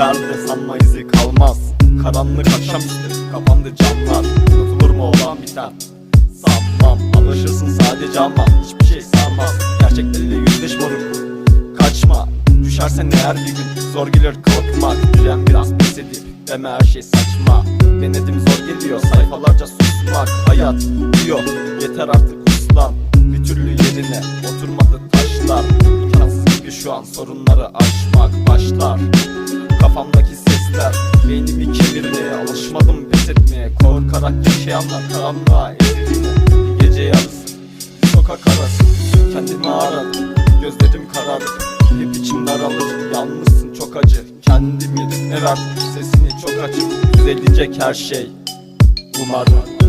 bitip gider de sanma izi kalmaz. Karanlık akşamüstü kafamda camlar Unutulur mu olan biten Sanmam anlaşırsın sadece ama Hiçbir şey sarmaz Gerçeklerle yüzleş moruk. Kaçma Düşersen eğer bir gün. Zor gelir kalkmak Düzen biraz pes edip Deme her şey saçma. Denedim zor geliyor Sayfalarca susmak Hayat diyor Yeter artık uslan Bir türlü yerine Oturmadı taşlar. İmkansız gibi şu an sorunları aşmak başlar Kafamdaki sesler. Beynimi kemirmeye Alışmadım pes etmeye Korkarak yaşayanlar karanlığa ezildiğine Bir gece yarısı Sokak arası. Kendimi aradım Gözlerim karardı. Hep içim daralır Yalnızsın çok acı. Kendimi ne verdim? Sesini çok açıp Düzelecek her şey. Umarım